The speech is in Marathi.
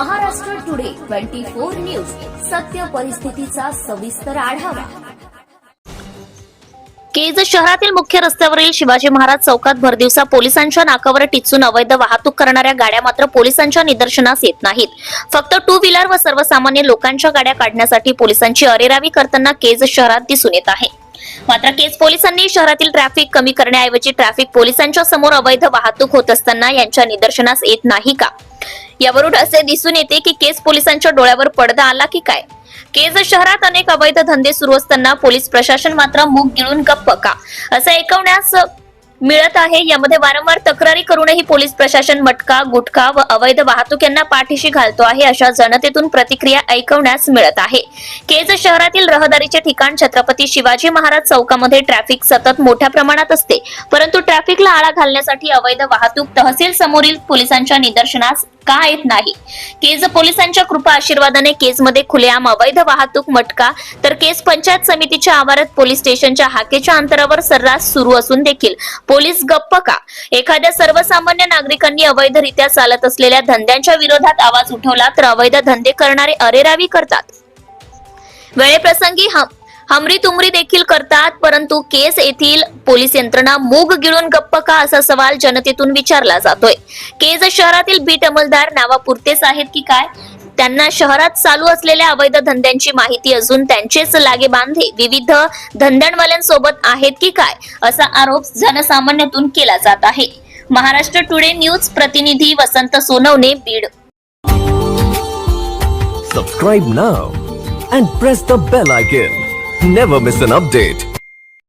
Twenty four news. सत्य परिस्थितीचा सविस्तर आढावा. केज शहरातील मुख्य रस्त्यावरील शिवाजी महाराज चौकात भरदिवसा पोलिसांच्या नाकावर टिचून अवैध वाहतूक करणाऱ्या गाड्या मात्र पोलिसांच्या निदर्शनास येत नाहीत. फक्त टू व्हीलर व सर्वसामान्य लोकांच्या गाड्या काढण्यासाठी पोलिसांची अरेरावी करताना केज शहरात दिसून येत आहे. मात्र केज पोलिसांनी शहरातील ट्रॅफिक कमी करण्याऐवजी ट्रॅफिक पोलिसांच्या समोर अवैध वाहतूक होत असताना यांच्या निदर्शनास येत नाही का? यावरून असे दिसून येते की केस पोलिसांच्या डोळ्यावर पडदा आला की काय? केज शहरात अनेक अवैध धंदे सुरू असताना पोलीस प्रशासन मात्र मूग गिळून गप्प का? असं ऐकवण्यास मिळत आहे. यामध्ये वारंवार तक्रारी करूनही पोलीस प्रशासन मटका गुटखा व अवैध वाहतूक यांना पाठीशी घालतो आहे अशा जनतेतून प्रतिक्रिया ऐकवण्यास मिळत आहे. केज शहरातील रहदारीचे ठिकाण छत्रपती शिवाजी महाराज चौकामध्ये ट्रॅफिक सतत मोठ्या प्रमाणात असते. परंतु ट्रॅफिकला आळा घालण्यासाठी अवैध वाहतूक तहसील समोरील पोलिसांच्या निदर्शनास का येत नाही? केज पोलिसांच्या कृपा आशीर्वादाने केजमध्ये खुलेआम अवैध वाहतूक मटका तर केस पंचायत समितीच्या आवारात पोलीस स्टेशनच्या हाकेच्या अंतरावर सर्रास सुरू असून देखील पोलीस गप्प का? एखाद्या सर्वसामान्य नागरिकांनी अवैधरित्या चालत असलेल्या धंद्यांच्या विरोधात आवाज उठवला तर अवैध धंदे करणारे अरेरावी करतात. वेळेप्रसंगी हम हमरी तुमरी देखील करतात परंतु केस येथील पोलीस यंत्रणा मूग गिळून गप्प का असा सवाल जनतेतून विचारला जातोय. केज शहरातील बीट अंमलदार नावापुरतेच आहेत की काय? त्यांना शहरात चालू असलेल्या अवैध धंद्यांची माहिती असून त्यांचेच लागे बांधे. विविध धंद्यांवाल्यांसोबत आहेत की काय असा आरोप जनसामान्यातून केला जात आहे. महाराष्ट्र टुडे न्यूज प्रतिनिधी Vasant Sonawane Beed. Subscribe now and press the bell icon never miss an update